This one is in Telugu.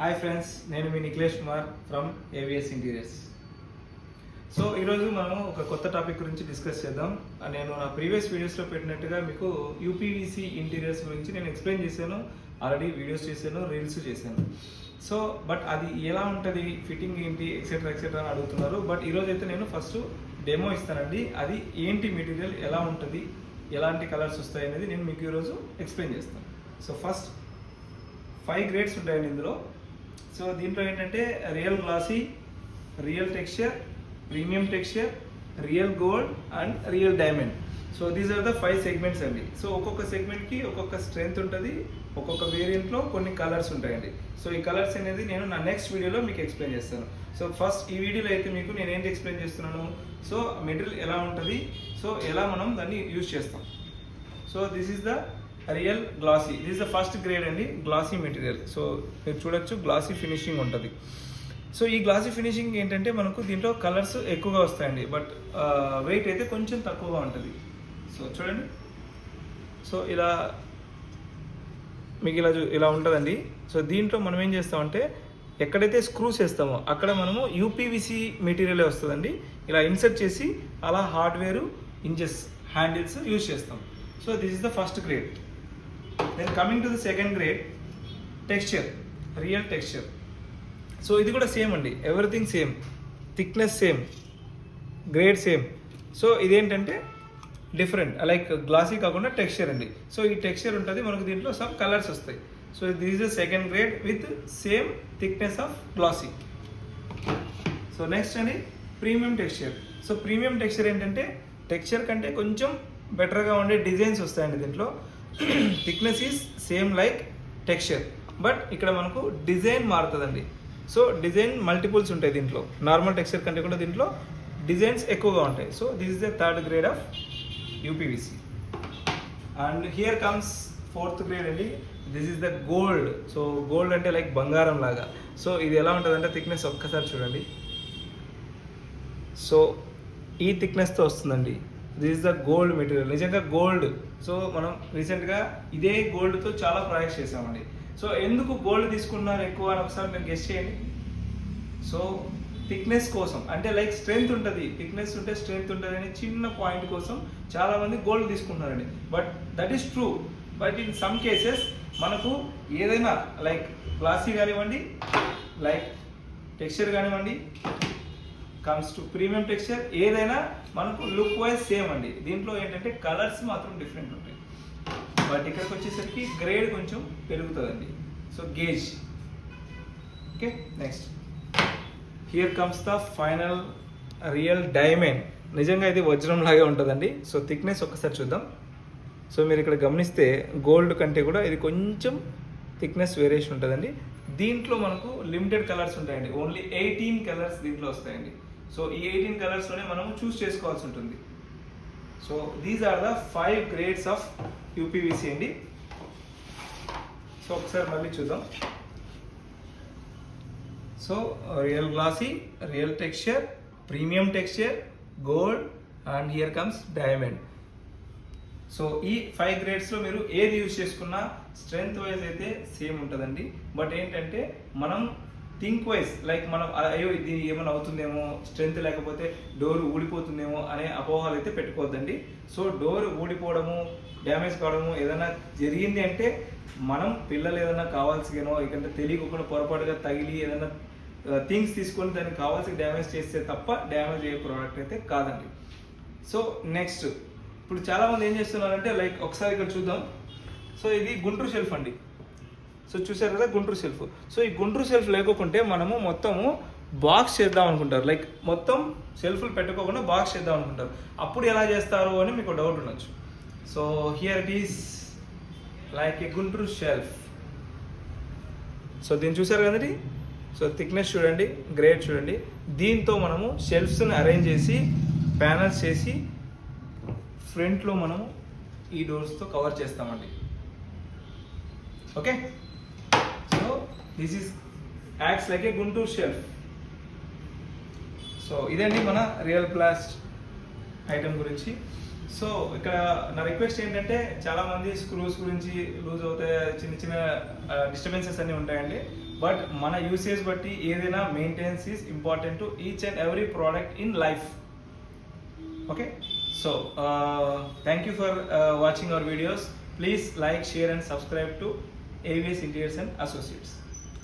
హాయ్ ఫ్రెండ్స్ నేను మీ Nikhilesh Kumar from AVS interiors so ఈరోజు మనం ఒక కొత్త టాపిక్ గురించి డిస్కస్ చేద్దాం. నేను నా ప్రీవియస్ వీడియోస్లో పెట్టినట్టుగా మీకు యూపీవీసీ ఇంటీరియర్స్ గురించి నేను ఎక్స్ప్లెయిన్ చేశాను. ఆల్రెడీ వీడియోస్ చేశాను రీల్స్ చేశాను. సో బట్ అది ఎలా ఉంటుంది ఫిట్టింగ్ ఏంటి ఎక్సెట్రా ఎక్సెట్రా అని అడుగుతున్నారు. బట్ ఈరోజు అయితే నేను ఫస్ట్ డెమో ఇస్తానండి. అది ఏంటి మెటీరియల్ ఎలా ఉంటుంది ఎలాంటి కలర్స్ వస్తాయి అనేది నేను మీకు ఈరోజు ఎక్స్ప్లెయిన్ చేస్తాను. సో ఫస్ట్ ఫైవ్ గ్రేడ్స్ ఉంటాయండి ఇందులో. సో దీంట్లో ఏంటంటే real glossy real texture premium texture real gold and real diamond. So these are the five segments అండి. సో ఒక్కొక్క సెగ్మెంట్కి ఒక్కొక్క స్ట్రెంగ్త్ ఉంటుంది ఒక్కొక్క వేరియంట్లో కొన్ని కలర్స్ ఉంటాయండి. సో ఈ కలర్స్ అనేది నేను నా నెక్స్ట్ వీడియోలో మీకు ఎక్స్ప్లెయిన్ చేస్తాను. సో ఫస్ట్ ఈ వీడియోలో అయితే మీకు నేను ఏంటి ఎక్స్ప్లెయిన్ చేస్తున్నాను? సో మెటీరియల్ ఎలా ఉంటుంది? సో ఎలా మనం దాన్ని యూజ్ చేస్తాం? So this is the real glossy this the first grade అండి గ్లాసీ మెటీరియల్ సో మీరు చూడొచ్చు గ్లాసీ ఫినిషింగ్ ఉంటుంది. సో ఈ గ్లాసీ ఫినిషింగ్ ఏంటంటే మనకు దీంట్లో కలర్స్ ఎక్కువగా వస్తాయండి. బట్ వెయిట్ అయితే కొంచెం తక్కువగా ఉంటుంది. సో చూడండి. సో ఇలా మీకు ఇలా ఇలా ఉంటుందండి. సో దీంట్లో మనం ఏం చేస్తామంటే ఎక్కడైతే స్క్రూస్ వేస్తామో అక్కడ మనము యూపీవిసి మెటీరియలే వస్తుందండి. ఇలా ఇన్సర్ట్ చేసి అలా హార్డ్వేర్ ఇంజెస్ హ్యాండిల్స్ యూజ్ చేస్తాం. So this is the first grade then coming to the second grade texture real texture so ఇది కూడా సేమ్ అండి. Everything same thickness same grade same so ఇదేంటంటే డిఫరెంట్ లైక్ గ్లాసీ కాకుండా టెక్స్చర్ అండి. సో ఈ టెక్స్చర్ ఉంటుంది. మనకు దీంట్లో సమ్ కలర్స్ వస్తాయి. So this is the second grade with same thickness of glossy so next అండి premium texture so premium texture ఏంటంటే టెక్స్చర్ కంటే కొంచెం బెటర్గా ఉండే డిజైన్స్ వస్తాయండి దీంట్లో. Thickness is same like texture but ఇక్కడ మనకు డిజైన్ మారుతుందండి. సో డిజైన్ మల్టిపుల్స్ ఉంటాయి దీంట్లో. నార్మల్ టెక్స్చర్ కంటే కూడా దీంట్లో డిజైన్స్ ఎక్కువగా ఉంటాయి. So this is the third grade of UPVC and here comes fourth grade అండి. This is the gold so gold అంటే లైక్ బంగారం లాగా. సో ఇది ఎలా ఉంటుందంటే థిక్నెస్ ఒక్కసారి చూడండి. సో ఈ థిక్నెస్తో వస్తుందండి. This is the gold material నిజంగా గోల్డ్ సో మనం రీసెంట్గా ఇదే గోల్డ్తో చాలా ప్రాజెక్ట్స్ చేసామండి సో ఎందుకు గోల్డ్ తీసుకున్నారు ఎక్కువ అని ఒకసారి మీరు గెస్ట్ చేయండి. సో థిక్నెస్ కోసం. అంటే లైక్ స్ట్రెంగ్త్ ఉంటుంది. థిక్నెస్ ఉంటే స్ట్రెంగ్త్ ఉంటుంది అనే చిన్న పాయింట్ కోసం చాలామంది గోల్డ్ తీసుకున్నారండి but that is true but in some cases మనకు ఏదైనా లైక్ గ్లాసీ కానివ్వండి లైక్ టెక్స్చర్ కానివ్వండి కమ్స్ టు ప్రీమియం టెక్స్చర్ ఏదైనా మనకు లుక్ వైజ్ సేమ్ అండి. దీంట్లో ఏంటంటే కలర్స్ మాత్రం డిఫరెంట్ ఉంటాయి. బట్ ఇక్కడికి వచ్చేసరికి గ్రేడ్ కొంచెం పెరుగుతుందండి. So gauge okay next here comes the final real diamond నిజంగా ఇది వజ్రం లాగే ఉంటుందండి. సో థిక్నెస్ ఒక్కసారి చూద్దాం. సో మీరు ఇక్కడ గమనిస్తే గోల్డ్ కంటే కూడా ఇది కొంచెం థిక్నెస్ వేరియేషన్ ఉంటుందండి. దీంట్లో మనకు లిమిటెడ్ కలర్స్ ఉంటాయండి. ఓన్లీ ఎయిటీన్ కలర్స్ దీంట్లో వస్తాయండి. సో ఈ ఎయిటీన్ కలర్స్లోనే మనము చూస్ చేసుకోవాల్సి ఉంటుంది. So these are the five grades of UPVC అండి. సో ఒకసారి మళ్ళీ చూద్దాం. So real glossy real texture premium texture gold and here comes diamond so ఈ ఫైవ్ గ్రేడ్స్లో మీరు ఏది యూజ్ చేసుకున్నా స్ట్రెంగ్త్ వైజ్ అయితే సేమ్ ఉంటుందండి. బట్ ఏంటంటే మనం థింక్ వైజ్ లైక్ మనం అయ్యో ఇది ఏమైనా అవుతుందేమో స్ట్రెంగ్త్ లేకపోతే డోర్ ఊడిపోతుందేమో అనే అపోహలు అయితే పెట్టుకోవద్దండి. సో డోర్ ఊడిపోవడము డ్యామేజ్ కావడము ఏదైనా జరిగింది అంటే మనం పిల్లలు ఏదైనా కావాల్సిగానో ఎందుకంటే తెలియకుండా పొరపాటుగా తగిలి ఏదైనా థింగ్స్ తీసుకొని దానికి కావాల్సి డ్యామేజ్ చేస్తే తప్ప డ్యామేజ్ అయ్యే ప్రోడక్ట్ అయితే కాదండి. సో నెక్స్ట్ ఇప్పుడు చాలామంది ఏం చేస్తున్నారంటే లైక్ ఒకసారి ఇక్కడ చూద్దాం. సో ఇది గుంటూరు షెల్ఫ్ అండి. సో చూసారు కదా గుంటూరు సెల్ఫ్. సో ఈ గుంటూరు సెల్ఫ్ లేకుంటే మనము మొత్తము బాక్స్ చేద్దాం అనుకుంటారు. లైక్ మొత్తం సెల్ఫ్లు పెట్టుకోకుండా బాక్స్ చేద్దాం అనుకుంటారు. అప్పుడు ఎలా చేస్తారు అని మీకు డౌట్ ఉండొచ్చు. So here it is like a Guntur shelf so దీన్ని చూసారు కదండి సో థిక్నెస్ చూడండి గ్రేడ్ చూడండి. దీంతో మనము షెల్ఫ్స్ని అరేంజ్ చేసి ప్యానల్స్ చేసి ఫ్రంట్లో మనము ఈ డోర్స్తో కవర్ చేస్తామండి. Okay this is acts like a Guntur shelf so ఇదండి మన రియల్ ప్లాస్ట్ ఐటమ్ గురించి. సో ఇక్కడ నా రిక్వెస్ట్ ఏంటంటే చాలా మంది స్క్రూస్ గురించి లూజ్ అవుతాయి చిన్న చిన్న డిస్టర్బెన్సెస్ అన్నీ ఉంటాయండి. బట్ మన యూసేజ్ బట్టి ఏదైనా maintenance is important to each and every product in life okay so thank you for watching our videos please like share and subscribe to AVS interiors and associates